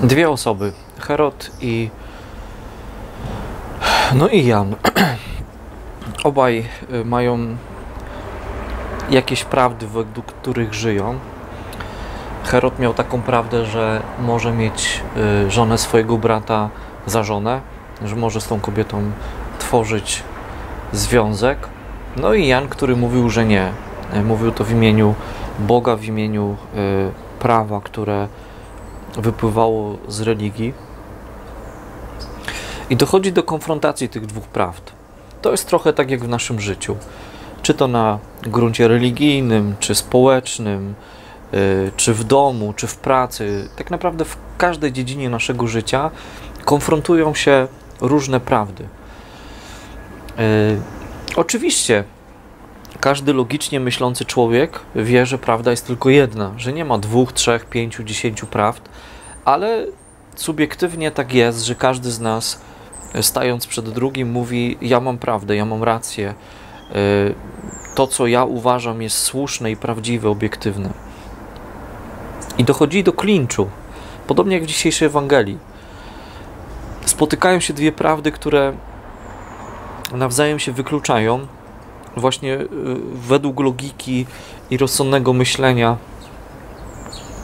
dwie osoby, Herod i no i Jan. Obaj y, mają jakieś prawdy, według których żyją. Herod miał taką prawdę, że może mieć y, żonę swojego brata za żonę, że może z tą kobietą tworzyć związek. No i Jan, który mówił, że nie. Y, mówił to w imieniu Boga, w imieniu prawa, które wypływało z religii. I dochodzi do konfrontacji tych dwóch prawd. To jest trochę tak jak w naszym życiu. Czy to na gruncie religijnym, czy społecznym, yy, czy w domu, czy w pracy. Tak naprawdę w każdej dziedzinie naszego życia konfrontują się różne prawdy. Yy, oczywiście każdy logicznie myślący człowiek wie, że prawda jest tylko jedna, że nie ma dwóch, trzech, pięciu, dziesięciu prawd, ale subiektywnie tak jest, że każdy z nas stając przed drugim mówi: Ja mam prawdę, ja mam rację. Y, to, co ja uważam, jest słuszne i prawdziwe, obiektywne. I dochodzi do klinczu, podobnie jak w dzisiejszej Ewangelii. Spotykają się dwie prawdy, które nawzajem się wykluczają, właśnie y, według logiki i rozsądnego myślenia.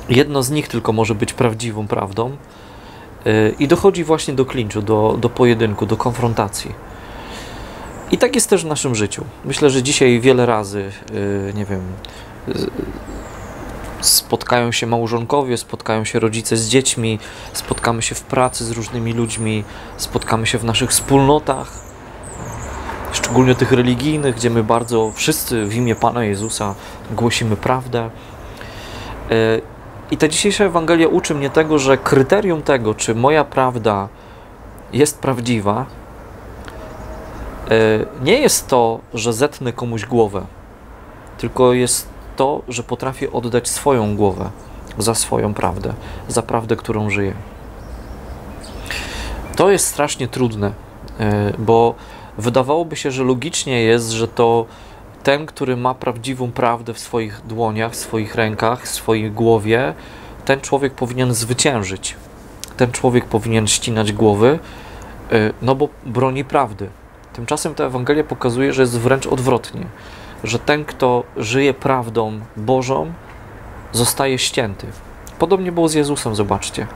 Jedno z nich tylko może być prawdziwą prawdą, y, i dochodzi właśnie do klinczu, do, do pojedynku, do konfrontacji. I tak jest też w naszym życiu. Myślę, że dzisiaj wiele razy, y, nie wiem, spotkają się małżonkowie, spotkają się rodzice z dziećmi, spotkamy się w pracy z różnymi ludźmi, spotkamy się w naszych wspólnotach, szczególnie tych religijnych, gdzie my bardzo wszyscy w imię Pana Jezusa głosimy prawdę. E, I ta dzisiejsza Ewangelia uczy mnie tego, że kryterium tego, czy moja prawda jest prawdziwa, e, nie jest to, że zetnę komuś głowę, tylko jest to, że potrafię oddać swoją głowę za swoją prawdę, za prawdę, którą żyję. To jest strasznie trudne, e, bo wydawałoby się, że logicznie jest, że to ten, który ma prawdziwą prawdę w swoich dłoniach, w swoich rękach, w swojej głowie, ten człowiek powinien zwyciężyć. Ten człowiek powinien ścinać głowy, y, no bo broni prawdy. Tymczasem ta Ewangelia pokazuje, że jest wręcz odwrotnie, że ten, kto żyje prawdą Bożą, zostaje ścięty. Podobnie było z Jezusem, zobaczcie.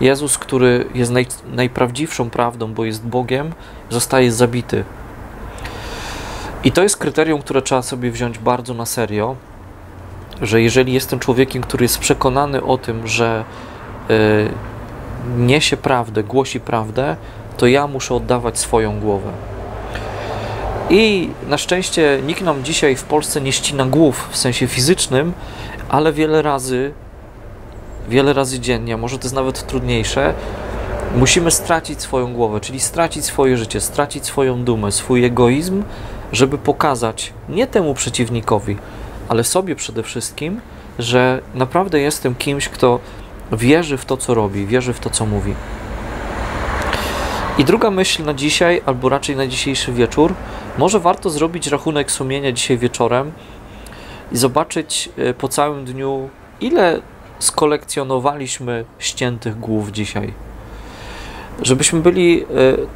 Jezus, który jest naj, najprawdziwszą prawdą, bo jest Bogiem, zostaje zabity. I to jest kryterium, które trzeba sobie wziąć bardzo na serio, że jeżeli jestem człowiekiem, który jest przekonany o tym, że y, niesie prawdę, głosi prawdę, to ja muszę oddawać swoją głowę. I na szczęście nikt nam dzisiaj w Polsce nie ścina głów w sensie fizycznym, ale wiele razy wiele razy dziennie, może to jest nawet trudniejsze, musimy stracić swoją głowę, czyli stracić swoje życie, stracić swoją dumę, swój egoizm, żeby pokazać nie temu przeciwnikowi, ale sobie przede wszystkim, że naprawdę jestem kimś, kto wierzy w to, co robi, wierzy w to, co mówi. I druga myśl na dzisiaj, albo raczej na dzisiejszy wieczór, może warto zrobić rachunek sumienia dzisiaj wieczorem i zobaczyć e, po całym dniu, ile skolekcjonowaliśmy ściętych głów dzisiaj. Żebyśmy byli e,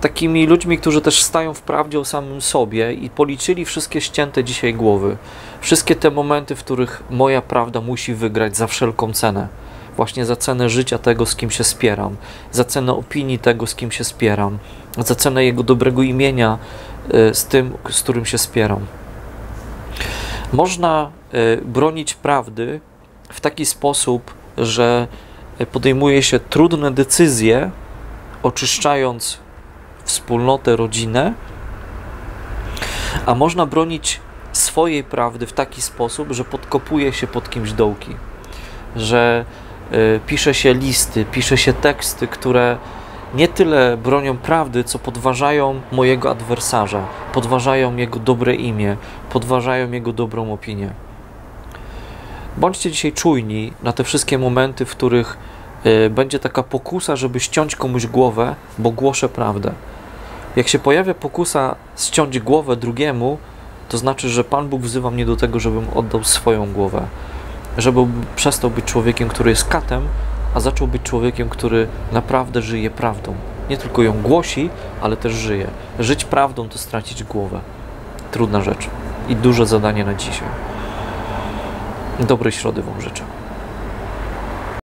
takimi ludźmi, którzy też stają w prawdzie o samym sobie i policzyli wszystkie ścięte dzisiaj głowy. Wszystkie te momenty, w których moja prawda musi wygrać za wszelką cenę. Właśnie za cenę życia tego, z kim się spieram, za cenę opinii tego, z kim się spieram, za cenę jego dobrego imienia e, z tym, z którym się spieram. Można e, bronić prawdy w taki sposób, że podejmuje się trudne decyzje, oczyszczając wspólnotę, rodzinę, a można bronić swojej prawdy w taki sposób, że podkopuje się pod kimś dołki, że y, pisze się listy, pisze się teksty, które nie tyle bronią prawdy, co podważają mojego adwersarza, podważają jego dobre imię, podważają jego dobrą opinię. Bądźcie dzisiaj czujni na te wszystkie momenty, w których y, będzie taka pokusa, żeby ściąć komuś głowę, bo głoszę prawdę. Jak się pojawia pokusa ściąć głowę drugiemu, to znaczy, że Pan Bóg wzywa mnie do tego, żebym oddał swoją głowę, żebym przestał być człowiekiem, który jest katem, a zaczął być człowiekiem, który naprawdę żyje prawdą. Nie tylko ją głosi, ale też żyje. Żyć prawdą to stracić głowę. Trudna rzecz i duże zadanie na dzisiaj. Dobrej środy Wam życzę.